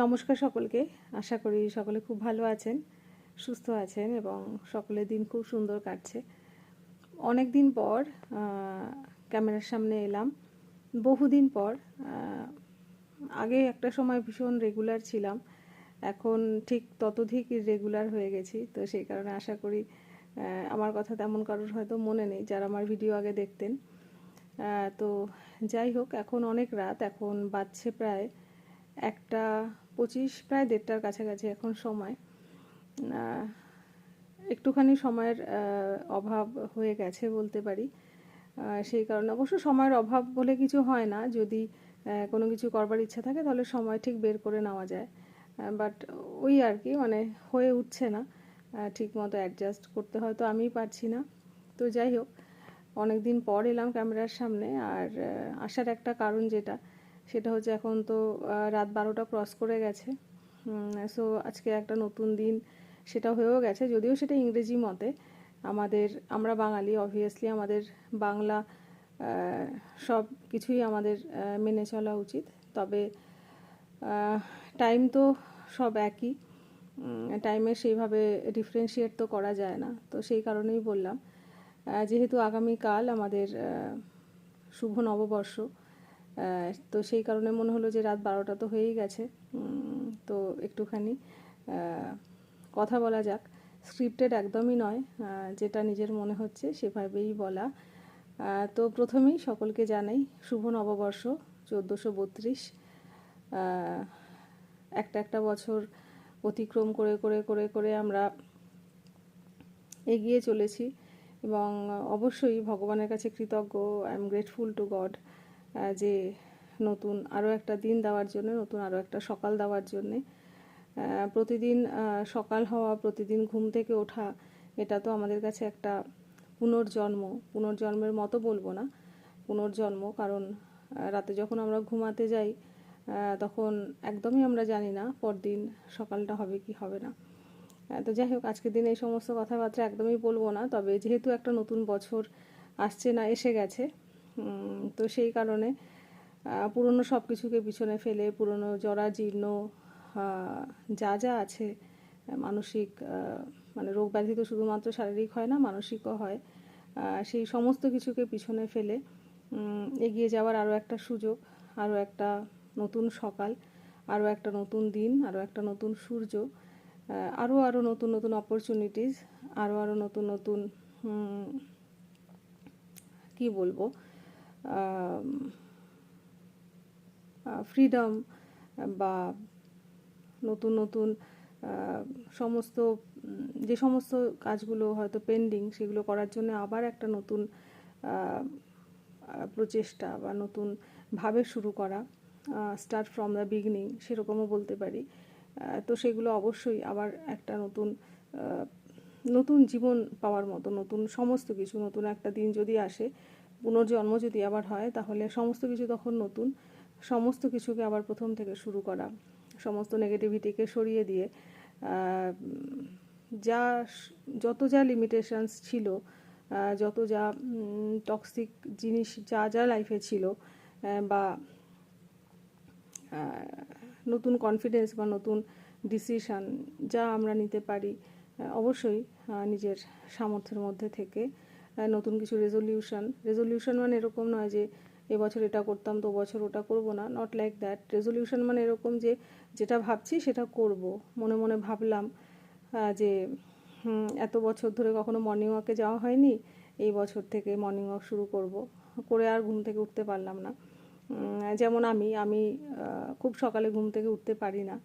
নমস্কার সকলকে। আশা করি সকলে খুব ভালো আছেন, সুস্থ আছেন এবং সকলের দিন খুব সুন্দর কাটছে। অনেক দিন পর ক্যামেরার সামনে এলাম। বহুদিন পর আগে একটা সময় ভীষণ রেগুলার ছিলাম। এখন ঠিক ততধিক রেগুলার হয়ে গেছি। তো সেই কারণে আশা করি আমার কথা তেমন কারোর হয়তো মনে নেই, যারা আমার ভিডিও আগে দেখতেন। তো যাই হোক, এখন অনেক রাত, এখন বাজছে প্রায় একটা পঁচিশ, প্রায় দেড়টার কাছাকাছি এখন সময়। একটুখানি সময়ের অভাব হয়ে গেছে বলতে পারি। সেই কারণে অবশ্য সময়ের অভাব বলে কিছু হয় না। যদি কোনো কিছু করবার ইচ্ছা থাকে তাহলে সময় ঠিক বের করে নেওয়া যায়। বাট ওই আর কি মানে হয়ে উঠছে না। ঠিক মতো অ্যাডজাস্ট করতে হয়তো আমিই পারছি না। তো যাই হোক অনেক দিন পর এলাম ক্যামেরার সামনে। আর আসার একটা কারণ যেটা সেটা হচ্ছে এখন তো রাত বারোটা ক্রস করে গেছে। সো আজকে একটা নতুন দিন, সেটা হয়েও গেছে। যদিও সেটা ইংরেজি মতে, আমাদের, আমরা বাঙালি অবভিয়াসলি আমাদের বাংলা সব কিছুই আমাদের মেনে চলা উচিত। তবে টাইম তো সব একই। টাইমে সেইভাবে ডিফারেন্সিয়েট তো করা যায় না। তো সেই কারণেই বললাম যেহেতু আগামীকাল আমাদের শুভ নববর্ষ তো সেই কারণে মনে হলো যে রাত বারোটা তো হয়েই গেছে। তো একটুখানি কথা বলা যাক। স্ক্রিপ্টেড একদমই নয় যেটা নিজের মনে হচ্ছে সেভাবেই বলা। তো প্রথমেই সকলকে জানাই, শুভ নববর্ষ, চোদ্দোশো বত্রিশ। একটা একটা বছর অতিক্রম করে করে করে করে আমরা এগিয়ে চলেছি এবং অবশ্যই ভগবানের কাছে কৃতজ্ঞ I am grateful to God যে নতুন আরও একটা দিন দেওয়ার জন্য, নতুন আরও একটা সকাল দেওয়ার জন্যে। প্রতিদিন সকাল হওয়া, প্রতিদিন ঘুম থেকে ওঠা, এটা তো আমাদের কাছে একটা পুনর্জন্ম। পুনর্জন্মের মতো বলব না, পুনর্জন্ম। কারণ রাতে যখন আমরা ঘুমাতে যাই তখন একদমই আমরা জানি না পরদিন সকালটা হবে কি হবে না। তো যাই হোক, আজকের দিন এই সমস্ত কথাবার্তা একদমই বলব না। তবে যেহেতু একটা নতুন বছর আসছে না, এসে গেছে তো সেই কারণে পুরনো সব কিছুকে পিছনে ফেলে, পুরনো জরা জীর্ণ যা যা আছে মানসিক মানে রোগ ব্যাধি তো শুধুমাত্র শারীরিক হয় না, মানসিকও হয় সেই সমস্ত কিছুকে পিছনে ফেলে এগিয়ে যাওয়ার আরও একটা সুযোগ, আরও একটা নতুন সকাল, আরও একটা নতুন দিন, আরও একটা নতুন সূর্য আরও আরও নতুন নতুন অপরচুনিটিস আরও আরও নতুন নতুন কি বলব ফ্রিডম বা নতুন নতুন সমস্ত যে সমস্ত কাজগুলো হয়তো পেন্ডিং সেগুলো করার জন্য আবার একটা নতুন প্রচেষ্টা বা নতুন ভাবে শুরু করা স্টার্ট ফ্রম দ্য বিগিনিং সেরকমও বলতে পারি। তো সেগুলো অবশ্যই আবার একটা নতুন নতুন জীবন পাওয়ার মতো, নতুন সমস্ত কিছু, নতুন একটা দিন যদি আসে পুনর্জন্ম যদি আবার হয়, তাহলে সমস্ত কিছু তখন নতুন। সমস্ত কিছুকে আবার প্রথম থেকে শুরু করা। সমস্ত নেগেটিভিটিকে সরিয়ে দিয়ে যা যত যা লিমিটেশনস ছিল যত যা টক্সিক জিনিস যা যা লাইফে ছিল বা নতুন কনফিডেন্স বা নতুন ডিসিশান যা আমরা নিতে পারি অবশ্যই নিজের সামর্থ্যের মধ্যে থেকে নতুন কিছু রেজলিউশন রেজলিউশন মানে এরকম নয় যে এবছর এটা করতাম, তো বছর ওটা করব না। নট লাইক দ্যাট রেজলিউশন মানে এরকম যে, যেটা ভাবছি সেটা করব। মনে মনে ভাবলাম যে এত বছর ধরে কখনো মর্নিং ওয়াকে যাওয়া হয়নি, এই বছর থেকে মর্নিং ওয়াক শুরু করব। করে আর ঘুম থেকে উঠতে পারলাম না। যেমন আমি আমি খুব সকালে ঘুম থেকে উঠতে পারি না।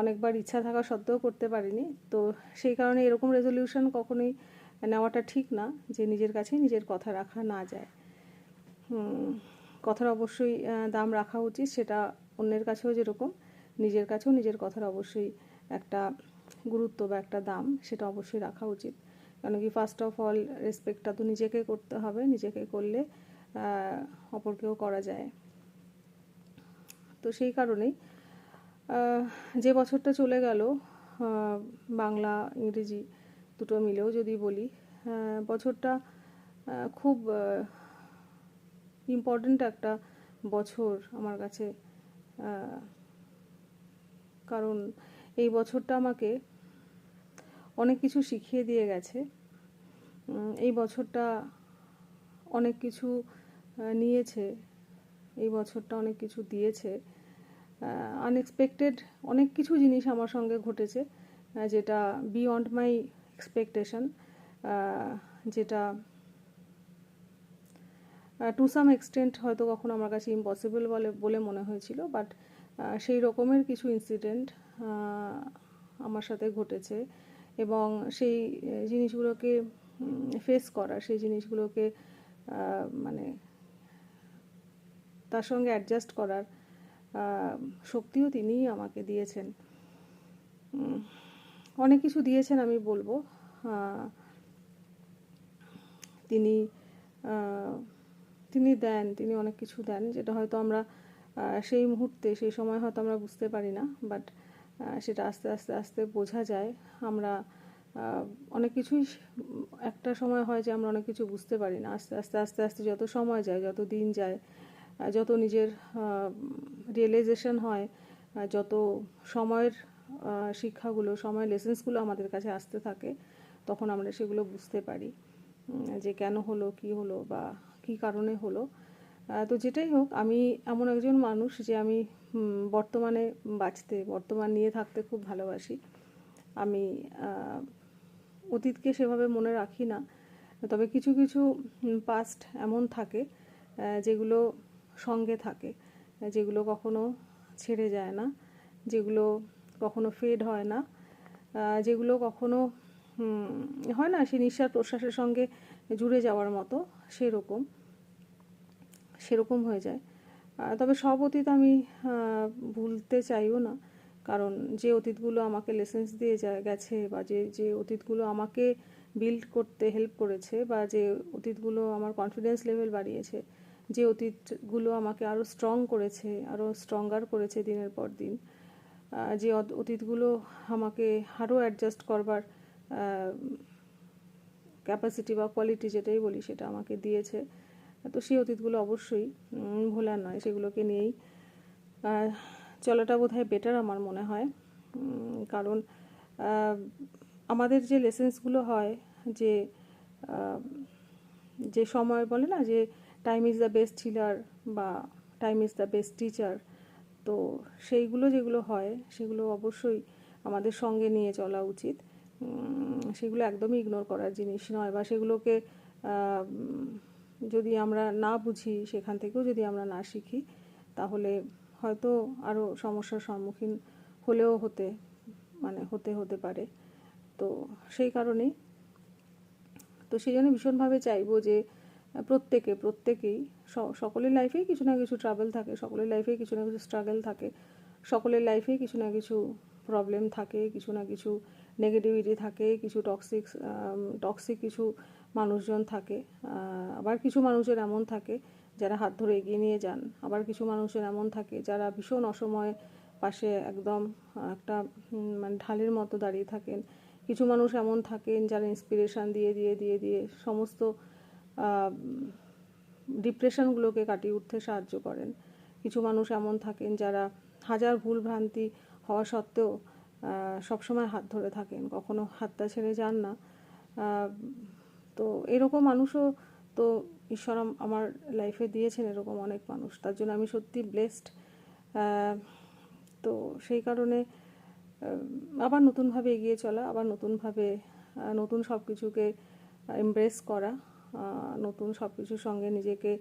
অনেকবার ইচ্ছা থাকা সত্ত্বেও করতে পারিনি। তো সেই কারণে এরকম রেজলিউশন কখনোই নেওয়াটা ঠিক না যে নিজের কাছে নিজের কথা রাখা না যায়। কথার অবশ্যই দাম রাখা উচিত, সেটা অন্যের কাছেও যেরকম, নিজের কাছেও নিজের কথার অবশ্যই একটা গুরুত্ব বা একটা দাম, সেটা অবশ্যই রাখা উচিত। কারণ কি ফার্স্ট অফ অল রেসপেক্টটা তো নিজেকে করতে হবে, নিজেকে করলে অপরকেও করা যায়। তো সেই কারণেই যে বছরটা চলে গেল বাংলা, ইংরেজি দুটো মিলেও যদি বলি বছরটা খুব ইম্পর্ট্যান্ট একটা বছর আমার কাছে কারণ এই বছরটা আমাকে অনেক কিছু শিখিয়ে দিয়ে গেছে। এই বছরটা অনেক কিছু নিয়েছে, এই বছরটা অনেক কিছু দিয়েছে। আনএক্সপেক্টেড অনেক কিছু জিনিস আমার সঙ্গে ঘটেছে যেটা বিয়ন্ড মাই এক্সপেকটেশন যেটা টু সাম এক্সটেন্ট হয়তো কখনো আমার কাছে ইম্পসিবল বলে বলে মনে হয়েছিল বাট সেই রকমের কিছু ইনসিডেন্ট আমার সাথে ঘটেছে এবং সেই জিনিসগুলোকে ফেস করা, সেই জিনিসগুলোকে মানে তার সঙ্গে অ্যাডজাস্ট করার শক্তিও তিনিই আমাকে দিয়েছেন। অনেক কিছু দিয়েছেন, আমি বলব। তিনি তিনি দেন, তিনি অনেক কিছু দেন, যেটা হয়তো আমরা সেই মুহূর্তে, সেই সময় হয়তো আমরা বুঝতে পারি না বাট সেটা আস্তে আস্তে আস্তে বোঝা যায়। আমরা অনেক কিছুই একটা সময় হয় যে আমরা অনেক কিছু বুঝতে পারি না। আস্তে আস্তে আস্তে আস্তে যত সময় যায়, যত দিন যায় যত নিজের রিয়েলাইজেশন হয় যত সময়ের শিক্ষাগুলো সময়ের লেসেন্সগুলো আমাদের কাছে আসতে থাকে, তখন আমরা সেগুলো বুঝতে পারি যে কেন হলো, কি হলো বা কি কারণে হলো। তো যেটাই হোক, আমি এমন একজন মানুষ যে আমি বর্তমানে বাঁচতে, বর্তমান নিয়ে থাকতে খুব ভালোবাসি। আমি অতীতকে সেভাবে মনে রাখি না, তবে কিছু কিছু পাস্ট এমন থাকে যেগুলো সঙ্গে থাকে, যেগুলো কখনো ছেড়ে যায় না, যেগুলো কখনো ফেড হয় না। যেগুলো কখনো হয় না সে নিঃশ্বাস প্রশ্বাসের সঙ্গে জুড়ে যাওয়ার মতো, সেরকম সেরকম হয়ে যায়। তবে সব অতীত আমি ভুলতে চাইও না। কারণ যে অতীতগুলো আমাকে লেসেন্স দিয়ে যা- গেছে বা যে যে অতীতগুলো আমাকে বিল্ড করতে হেল্প করেছে বা যে অতীতগুলো আমার কনফিডেন্স লেভেল বাড়িয়েছে, যে অতীতগুলো আমাকে আরও স্ট্রং করেছে আরও স্ট্রঙ্গার করেছে দিনের পর দিন। যে অত- অতীতগুলো আমাকে আরও অ্যাডজাস্ট করবার ক্যাপাসিটি বা কোয়ালিটি যেটাই বলি সেটা আমাকে দিয়েছে। তো সেই অতীতগুলো অবশ্যই ভোলার নয়, সেগুলোকে নিয়েই। চলাটা বোধ হয় বেটার আমার মনে হয়। কারণ আমাদের যে লেসেন্সগুলো হয়, যে যে সময় বলে না যে time is the best healer বা time is the best teacher তো সেইগুলো যেগুলো হয়, সেগুলো অবশ্যই আমাদের সঙ্গে নিয়ে চলা উচিত। সেগুলো একদমই ইগনোর করার জিনিস নয় বা সেগুলোকে যদি আমরা না বুঝি, সেখান থেকেও যদি আমরা না শিখি, তাহলে হয়তো আরও সমস্যার সম্মুখীন হলেও হতে মানে হতে হতে পারে। তো সেই কারণেই, তো সেই জন্য ভীষণভাবে চাইব যে প্রত্যেকে, প্রত্যেকেই সকলের লাইফেই কিছু না কিছু ট্রাভেল থাকে, সকলের লাইফেই কিছু না কিছু স্ট্রাগল থাকে, সকলের লাইফেই কিছু না কিছু প্রবলেম থাকে, কিছু না কিছু নেগেটিভিটি থাকে, কিছু টক্সিক টক্সিক কিছু মানুষজন থাকে আবার কিছু মানুষের এমন থাকে যারা হাত ধরে এগিয়ে নিয়ে যান, আবার কিছু মানুষের এমন থাকে যারা ভীষণ অসময়ে পাশে একদম একটা মানে ঢালের মতো দাঁড়িয়ে থাকেন। কিছু মানুষ এমন থাকেন যারা ইন্সপিরেশন দিয়ে দিয়ে দিয়ে দিয়ে সমস্ত ডিপ্রেশনগুলোকে কাটিয়ে উঠতে সাহায্য করেন। কিছু মানুষ এমন থাকেন যারা হাজার ভুল ভ্রান্তি হওয়া সত্ত্বেও সবসময় হাত ধরে থাকেন, কখনো হাতটা ছেড়ে যান না। তো এরকম মানুষও তো ঈশ্বর আমার লাইফে দিয়েছেন এরকম অনেক মানুষ, তার জন্য আমি সত্যি ব্লেসড তো সেই কারণে আবার নতুনভাবে এগিয়ে চলা, আবার নতুনভাবে নতুন সব কিছুকে এমব্রেস করা। নতুন সব কিছুর সঙ্গে নিজেকে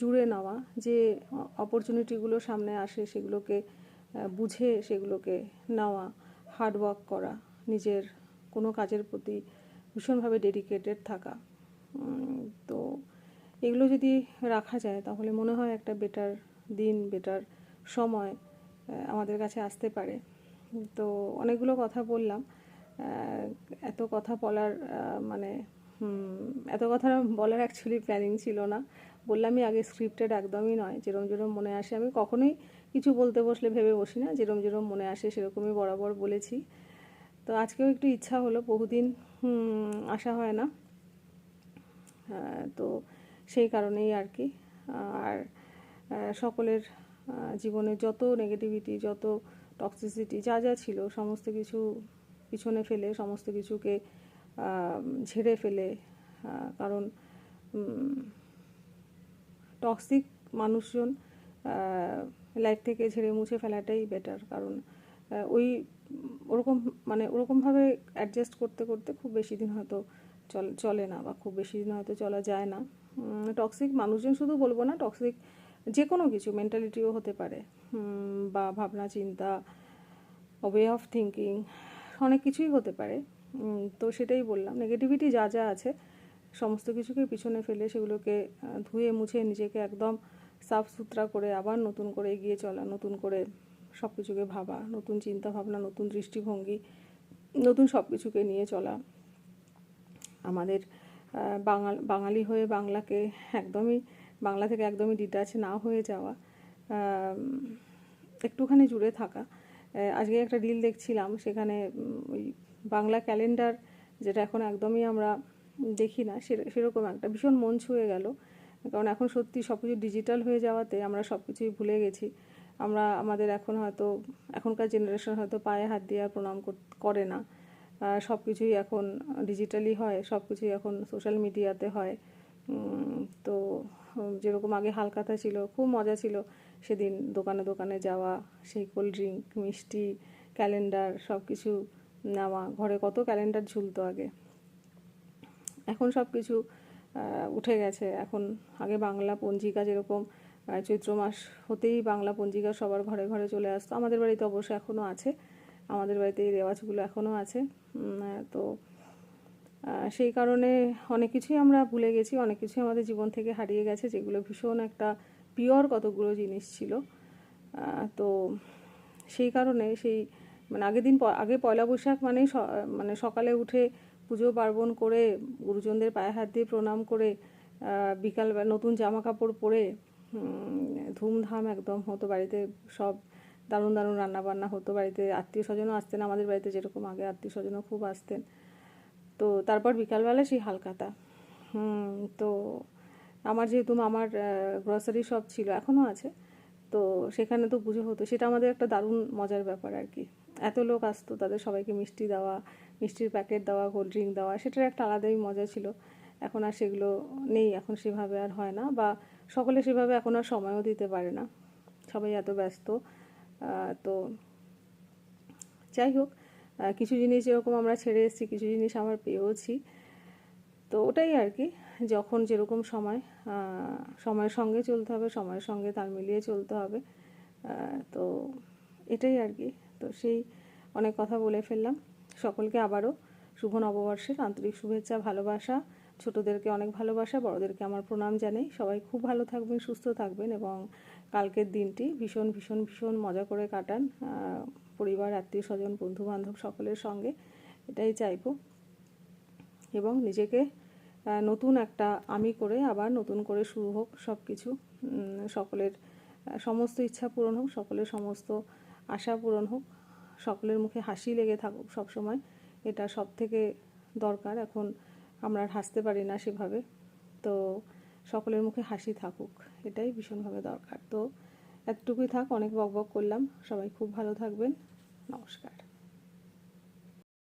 জুড়ে নেওয়া, যে অপরচুনিটিগুলো সামনে আসে সেগুলোকে বুঝে সেগুলোকে নেওয়া হার্ডওয়ার্ক করা, নিজের কোনো কাজের প্রতি ভীষণভাবে ডেডিকেটেড থাকা। তো এগুলো যদি রাখা যায়, তাহলে মনে হয় একটা বেটার দিন বেটার সময় আমাদের কাছে আসতে পারে। তো অনেকগুলো কথা বললাম। এত কথা বলার মানে এত কথা বলার অ্যাকচুয়ালি প্ল্যানিং ছিল না। বললামই আগে স্ক্রিপ্টেড একদমই নয়, যেরম যেরম মনে আসে। আমি কখনোই কিছু বলতে বসলে ভেবে বসি না, যেরম যেরম মনে আসে সেরকমই বরাবর বলেছি। তো আজকেও একটু ইচ্ছা হলো, বহুদিন আসা হয় না। তো সেই কারণেই আর কি। আর সকলের জীবনে যত নেগেটিভিটি যত টক্সিসিটি যা যা ছিল, সমস্ত কিছু পিছনে ফেলে, সমস্ত কিছুকে ঝেড়ে ফেলে কারণ টক্সিক মানুষজন লাইফ থেকে ঝেড়ে মুছে ফেলাটাই বেটার কারণ ওই, ওরকম মানে ওরকমভাবে অ্যাডজাস্ট করতে করতে খুব বেশি দিন হয়তো চল, চলে না বা খুব বেশি দিন হয়তো চলা যায় না। টক্সিক মানুষজন শুধু বলব না টক্সিক যে কোনো কিছু মেন্টালিটিও হতে পারে। বা ভাবনা চিন্তা ওয়ে অফ থিঙ্কিং অনেক কিছুই হতে পারে। তো সেটাই বললাম। নেগেটিভিটি যা যা আছে, সমস্ত কিছুকে পিছনে ফেলে সেগুলোকে ধুয়ে মুছে নিজেকে একদম সাফ সুতরা করে আবার নতুন করে এগিয়ে চলা, নতুন করে সব কিছুকে ভাবা, নতুন চিন্তা ভাবনা, নতুন দৃষ্টিভঙ্গি, নতুন সব কিছুকে নিয়ে চলা। আমাদের বাঙাল, বাঙালি হয়ে বাংলাকে একদমই, বাংলা থেকে একদমই ডিটাচ না হয়ে যাওয়া একটুখানি জুড়ে থাকা। আজকে একটা রিল দেখছিলাম, সেখানে ওই বাংলা ক্যালেন্ডার যেটা এখন একদমই আমরা দেখি না সেরকম একটা ভীষণ মন ছুঁয়ে গেল। কারণ এখন সত্যি সব কিছু ডিজিটাল হয়ে যাওয়াতে আমরা সব কিছুই ভুলে গেছি। আমরা, আমাদের এখন হয়তো, এখনকার জেনারেশন হয়তো পায়ে হাত দিয়ে আর প্রণাম করে না। সব কিছুই এখন ডিজিটালি হয় সব কিছুই এখন সোশ্যাল মিডিয়াতে হয়। তো যেরকম আগে হালকাতা ছিল, খুব মজা ছিল, সেদিন দোকানে দোকানে যাওয়া, সেই কোল্ড ড্রিঙ্ক মিষ্টি ক্যালেন্ডার সব কিছু নেওয়া, ঘরে কত ক্যালেন্ডার ঝুলতো আগে। এখন সব কিছু উঠে গেছে। এখন আগে বাংলা পঞ্জিকা যেরকম চৈত্র মাস হতেই বাংলা পঞ্জিকা সবার ঘরে ঘরে চলে আসতো। আমাদের বাড়িতে অবশ্য এখনও আছে। আমাদের বাড়িতে এই রেওয়াজগুলো এখনও আছে। তো সেই কারণে অনেক কিছুই আমরা ভুলে গেছি। অনেক কিছুই আমাদের জীবন থেকে হারিয়ে গেছে, যেগুলো ভীষণ একটা পিওর কতগুলো জিনিস ছিল। তো সেই কারণে সেই মানে আগের দিন আগে পয়লা বৈশাখ মানেই স- মানে সকালে উঠে পুজো পার্বণ করে গুরুজনদের পায়ে হাত দিয়ে প্রণাম করে বিকাল নতুন জামা কাপড় পরে ধুমধাম একদম হতো বাড়িতে, সব দারুণ দারুণ রান্না বান্না হতো বাড়িতে। আত্মীয় স্বজনও আসতেন আমাদের বাড়িতে যেরকম আগে আত্মীয় স্বজনও খুব আসতেন। তো তারপর বিকালবেলা সেই হালকাতা। তো আমার যেহেতু আমার গ্রসারি শপ ছিল, এখনও আছে। তো সেখানে তো পুজো হতো। সেটা আমাদের একটা দারুণ মজার ব্যাপার আর কি। এত লোক আসতো তাদের সবাইকে মিষ্টি দেওয়া, মিষ্টির প্যাকেট দেওয়া কোল্ড ড্রিঙ্ক দেওয়া, সেটার একটা আলাদাই মজা ছিল। এখন আর সেগুলো নেই, এখন সেভাবে আর হয় না বা সকলে সেভাবে এখন আর সময়ও দিতে পারে না। সবাই এত ব্যস্ত। তো যাই হোক কিছু জিনিস যেরকম আমরা ছেড়ে এসেছি, কিছু জিনিস আমার পেয়েওছি। তো ওটাই আর কি। যখন যেরকম সময় সময়ের সঙ্গে চলতে হবে, সময়ের সঙ্গে তাল মিলিয়ে চলতে হবে তো এটাই আর কি। তো সেই অনেক কথা বলে ফেললাম। সকলকে আবারও শুভ নববর্ষের আন্তরিক শুভেচ্ছা, ভালোবাসা। ছোটদেরকে অনেক ভালোবাসা, বড়দেরকে আমার প্রণাম জানাই। সবাই খুব ভালো থাকবেন, সুস্থ থাকবেন এবং কালকের দিনটি ভীষণ ভীষণ ভীষণ মজা করে কাটান পরিবার, আত্মীয় স্বজন বন্ধু বান্ধব সকলের সঙ্গে। এটাই চাইব এবং নিজেকে নতুন একটা আমি করে আবার নতুন করে শুরু হোক সব কিছু সকলের সমস্ত ইচ্ছা পূরণ হোক, সকলের সমস্ত আশা পূরণ হোক, সকলের মুখে হাসি লেগে থাকুক সব সময় এটা সব থেকে দরকার। এখন আমরা আর হাসতে পারি না সেভাবে। তো সকলের মুখে হাসি থাকুক, এটাই ভীষণভাবে দরকার। তো এতটুকুই থাক, অনেক বক বক করলাম। সবাই খুব ভালো থাকবেন। নমস্কার।